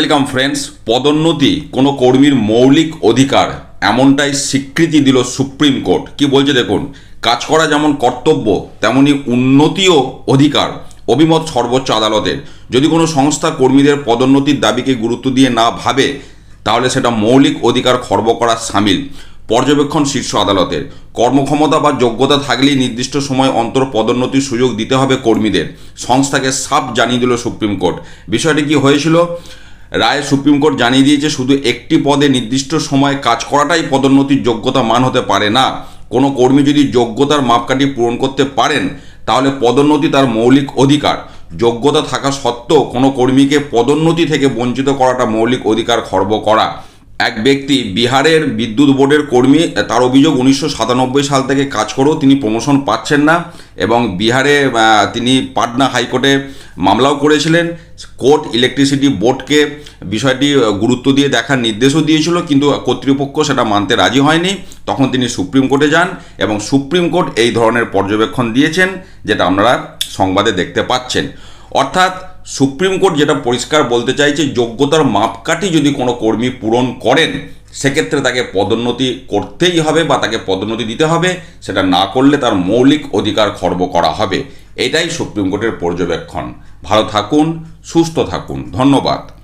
Welcome friends, পদোন্নতি কোনো কর্মীর মৌলিক অধিকার এমনটাই স্বীকৃতি দিল সুপ্রিম কোর্ট। কি বলছে দেখুন, কাজ করা যেমন কর্তব্য, তেমনি উন্নতিও অধিকার, অভিমত সর্বোচ্চ আদালতের। যদি কোনো সংস্থা কর্মীদের পদোন্নতির দাবিকে গুরুত্ব দিয়ে না ভাবে, তাহলে সেটা মৌলিক অধিকার খর্ব করা সামিল। পর্যবেক্ষণ শীর্ষ আদালতের। কর্মক্ষমতা বা যোগ্যতা থাকলেই নির্দিষ্ট সময় অন্তর পদোন্নতির সুযোগ দিতে হবে কর্মীদের। সংস্থাকে সাপ জানিয়ে দিল সুপ্রিম কোর্ট। বিষয়টি কি হয়েছিল? রায়ে সুপ্রিম কোর্ট জানিয়ে দিয়েছে, শুধু একটি পদে নির্দিষ্ট সময়ে কাজ করাটাই পদোন্নতির যোগ্যতা মান হতে পারে না। কোনো কর্মী যদি যোগ্যতার মাপকাঠি পূরণ করতে পারেন, তাহলে পদোন্নতি তার মৌলিক অধিকার। যোগ্যতা থাকা সত্ত্বেও কোনো কর্মীকে পদোন্নতি থেকে বঞ্চিত করাটা মৌলিক অধিকার খর্ব করা। এক ব্যক্তি বিহারের বিদ্যুৎ বোর্ডের কর্মী, তার অভিযোগ উনিশশো সাতানব্বই সাল থেকে কাজ করেও তিনি প্রমোশন পাচ্ছেন না এবং বিহারে তিনি পাটনা হাইকোর্টে মামলাও করেছিলেন। কোর্ট ইলেকট্রিসিটি বোর্ডকে বিষয়টি গুরুত্ব দিয়ে দেখার নির্দেশও দিয়েছিল, কিন্তু কর্তৃপক্ষ সেটা মানতে রাজি হয়নি। তখন তিনি সুপ্রিম কোর্টে যান এবং সুপ্রিম কোর্ট এই ধরনের পর্যবেক্ষণ দিয়েছেন, যেটা আপনারা সংবাদে দেখতে পাচ্ছেন। অর্থাৎ সুপ্রিম কোর্ট যেটা পরিষ্কার বলতে চাইছে, যোগ্যতার মাপকাঠি যদি কোনো কর্মী পূরণ করেন, সেক্ষেত্রে তাকে পদোন্নতি করতেই হবে বা তাকে পদোন্নতি দিতে হবে। সেটা না করলে তার মৌলিক অধিকার খর্ব করা হবে। এটাই সুপ্রিম কোর্টের পর্যবেক্ষণ। ভালো থাকুন, সুস্থ থাকুন। ধন্যবাদ।